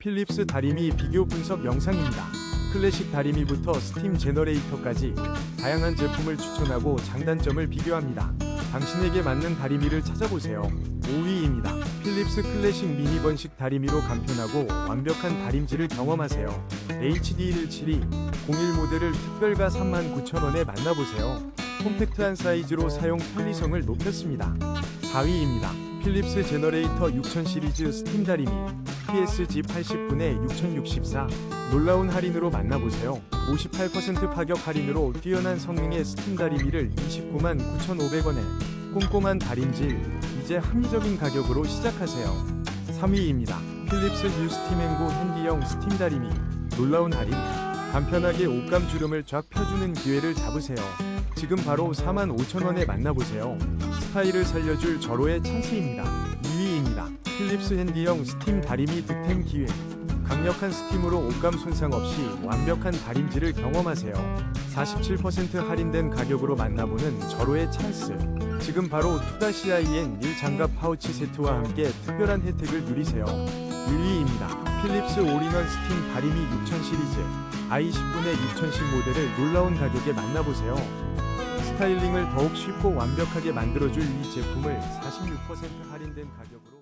필립스 다리미 비교 분석 영상입니다. 클래식 다리미부터 스팀 제너레이터까지 다양한 제품을 추천하고 장단점을 비교합니다. 당신에게 맞는 다리미를 찾아보세요. 5위입니다. 필립스 클래식 미니 번식 다리미로 간편하고 완벽한 다림질을 경험하세요. HD172 01 모델을 특별가 39,000원에 만나보세요. 콤팩트한 사이즈로 사용 편리성을 높였습니다. 4위입니다. 필립스 제너레이터 6000 시리즈 스팀 다리미 PSG 80분의 6064 놀라운 할인으로 만나보세요. 58% 파격 할인으로 뛰어난 성능의 스팀 다리미를 29만 9,500원에 꼼꼼한 다림질 이제 합리적인 가격으로 시작하세요. 3위입니다. 필립스 뉴 스팀앤고 핸디형 스팀 다리미 놀라운 할인 간편하게 옷감 주름을 쫙 펴주는 기회를 잡으세요. 지금 바로 45,000원에 만나보세요. 스타일을 살려줄 절호의 찬스입니다. 2위입니다. 필립스 핸디형 스팀 다리미 득템 기회. 강력한 스팀으로 옷감 손상 없이 완벽한 다림질을 경험하세요. 47% 할인된 가격으로 만나보는 절호의 찬스. 지금 바로 2-IN 1 장갑 파우치 세트와 함께 특별한 혜택을 누리세요. 1위입니다. 필립스 올인원 스팀 다리미 6000 시리즈 i10분의 6010 모델을 놀라운 가격에 만나보세요. 스타일링을 더욱 쉽고 완벽하게 만들어줄 이 제품을 46% 할인된 가격으로